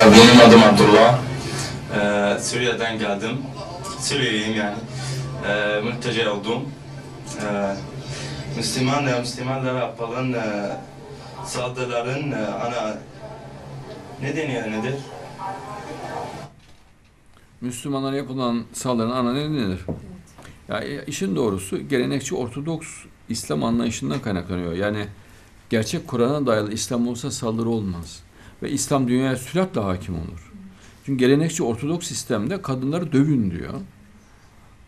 Benim adım Abdullah. Ee, Suriye'den geldim. Suriyeliyim yani. Ee, mülteci oldum. Ee, Müslüman, e, Müslümanlara yapılan e, saldırıların e, ana ne deniyor nedir? Müslümanlara yapılan saldırının ana nedeni nedir? Ya e, işin doğrusu gelenekçi Ortodoks İslam anlayışından kaynaklanıyor. Yani gerçek Kur'an'a dayalı İslam olsa saldırı olmaz. Ve İslam dünyaya süratle hakim olur. Çünkü gelenekçi Ortodoks sistemde kadınları dövün diyor.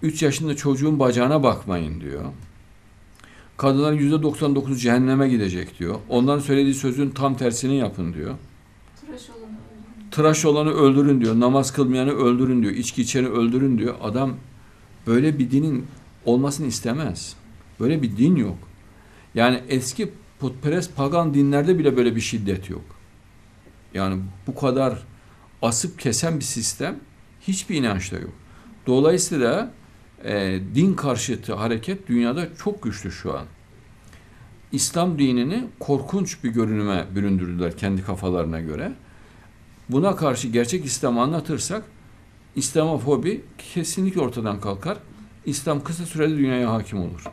3 yaşında çocuğun bacağına bakmayın diyor. Kadınların %99'u cehenneme gidecek diyor. Onların söylediği sözün tam tersini yapın diyor. Tıraş olanı tıraş olanı öldürün diyor. Namaz kılmayanı öldürün diyor. içki içeni öldürün diyor. Adam böyle bir dinin olmasını istemez. Böyle bir din yok. Yani eski putperest pagan dinlerde bile böyle bir şiddet yok. Yani bu kadar asıp kesen bir sistem hiçbir inançta yok. Dolayısıyla e, din karşıtı hareket dünyada çok güçlü şu an. İslam dinini korkunç bir görünüme büründürdüler kendi kafalarına göre. Buna karşı gerçek İslam'ı anlatırsak İslamofobi kesinlikle ortadan kalkar. İslam kısa sürede dünyaya hakim olur.